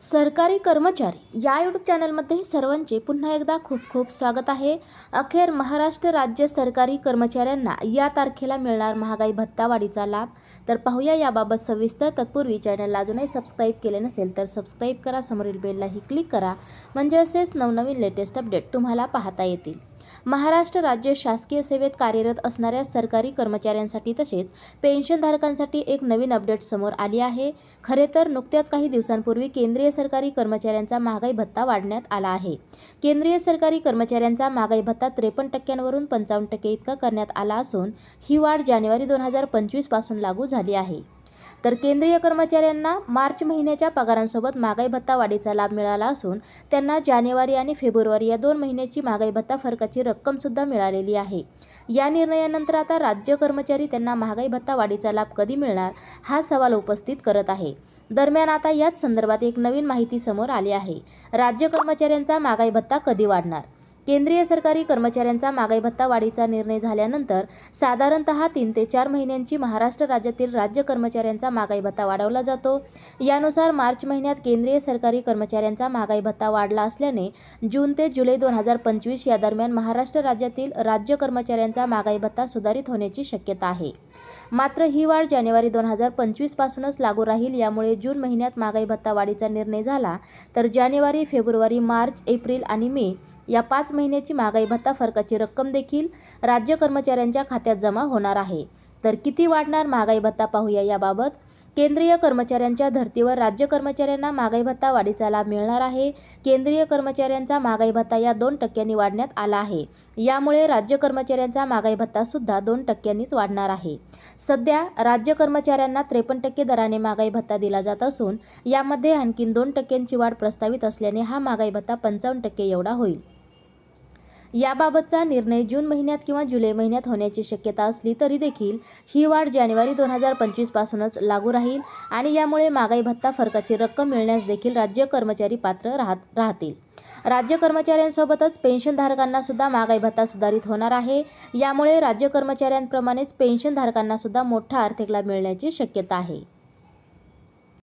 सरकारी कर्मचारी या यूट्यूब चॅनलमध्ये सर्वांचे पुन्हा एकदा खूप खूप स्वागत आहे. अखेर महाराष्ट्र राज्य सरकारी कर्मचाऱ्यांना या तारखेला मिळणार महागाई भत्ता वाढीचा लाभ. तर पाहूया याबाबत सविस्तर. तत्पूर्वी चॅनलला अजूनही सबस्क्राईब केले नसेल तर सबस्क्राईब करा. समोरील बेललाही क्लिक करा. म्हणजे असेच नवनवीन लेटेस्ट अपडेट तुम्हाला पाहता येतील. महाराष्ट्र राज्य शासकीय सेवेत कार्यरत असणाऱ्या सरकारी कर्मचाऱ्यांसाठी तसेच पेन्शनधारकांसाठी एक नवीन अपडेट समोर आली आहे. खरे तर नुकत्याच काही दिवसांपूर्वी केंद्रीय सरकारी कर्मचाऱ्यांचा महागाई भत्ता वाढण्यात आला आहे. केंद्रीय सरकारी कर्मचाऱ्यांचा महागाई भत्ता त्रेपन्न टक्क्यांवरून पंचावन्न टक्के इतका करण्यात आला असून ही वाढ जानेवारी दोन हजार पंचवीसपासून लागू झाली आहे. तर केंद्रीय कर्मचाऱ्यांना मार्च महिन्याच्या पगारांसोबत महागाई भत्ता वाढीचा लाभ मिळाला असून त्यांना जानेवारी आणि फेब्रुवारी या दोन महिन्याची महागाई भत्ता फरकाची रक्कमसुद्धा मिळालेली आहे. या निर्णयानंतर आता राज्य कर्मचारी त्यांना महागाई भत्ता वाढीचा लाभ कधी मिळणार हा सवाल उपस्थित करत आहे. दरम्यान आता याच संदर्भात एक नवीन माहिती समोर आली आहे. राज्य कर्मचाऱ्यांचा महागाई भत्ता कधी वाढणार? केंद्रीय सरकारी कर्मचाऱ्यांचा महागाई भत्ता वाढीचा निर्णय झाल्यानंतर साधारणतः तीन ते चार महिन्यांची महाराष्ट्र राज्यातील राज्य कर्मचाऱ्यांचा महागाई भत्ता वाढवला जातो. यानुसार मार्च महिन्यात केंद्रीय सरकारी कर्मचाऱ्यांचा महागाई भत्ता वाढला असल्याने जून ते जुलै दोन हजार पंचवीस या दरम्यान महाराष्ट्र राज्यातील राज्य कर्मचाऱ्यांचा महागाई भत्ता सुधारित होण्याची शक्यता आहे. मात्र ही वाढ जानेवारी दोन हजार पंचवीसपासूनच लागू राहील यामुळे जून महिन्यात महागाई भत्ता वाढीचा निर्णय झाला तर जानेवारी फेब्रुवारी मार्च एप्रिल आणि मे या पाच महिन्याची महागाई भत्ता फरकाची रक्कम देखील राज्य कर्मचाऱ्यांच्या खात्यात जमा होणार आहे. तर किती वाढणार महागाई भत्ता पाहूया याबाबत? केंद्रीय कर्मचाऱ्यांच्या धर्तीवर राज्य कर्मचाऱ्यांना महागाई भत्ता वाढीचा लाभ मिळणार आहे. केंद्रीय कर्मचाऱ्यांचा महागाई भत्ता या दोन टक्क्यांनी वाढण्यात आला आहे. यामुळे राज्य कर्मचाऱ्यांचा महागाई भत्ता सुद्धा दोन टक्क्यांनीच वाढणार आहे. सध्या राज्य कर्मचाऱ्यांना त्रेपन्न टक्के दराने महागाई भत्ता दिला जात असून यामध्ये आणखीन दोन टक्क्यांची वाढ प्रस्तावित असल्याने हा महागाई भत्ता पंचावन्न टक्के एवढा होईल. याबाबतचा निर्णय जून महिन्यात किंवा जुलै महिन्यात होण्याची शक्यता असली तरी देखील ही वाढ जानेवारी दोन हजार पंचवीसपासूनच लागू राहील आणि यामुळे महागाई भत्ता फरकाची रक्कम मिळण्यास देखील राज्य कर्मचारी पात्र राहत राहतील. राज्य कर्मचाऱ्यांसोबतच पेन्शनधारकांना सुद्धा महागाई भत्ता सुधारित होणार आहे. यामुळे राज्य कर्मचाऱ्यांप्रमाणेच पेन्शनधारकांना सुद्धा मोठा आर्थिक लाभ मिळण्याची शक्यता आहे.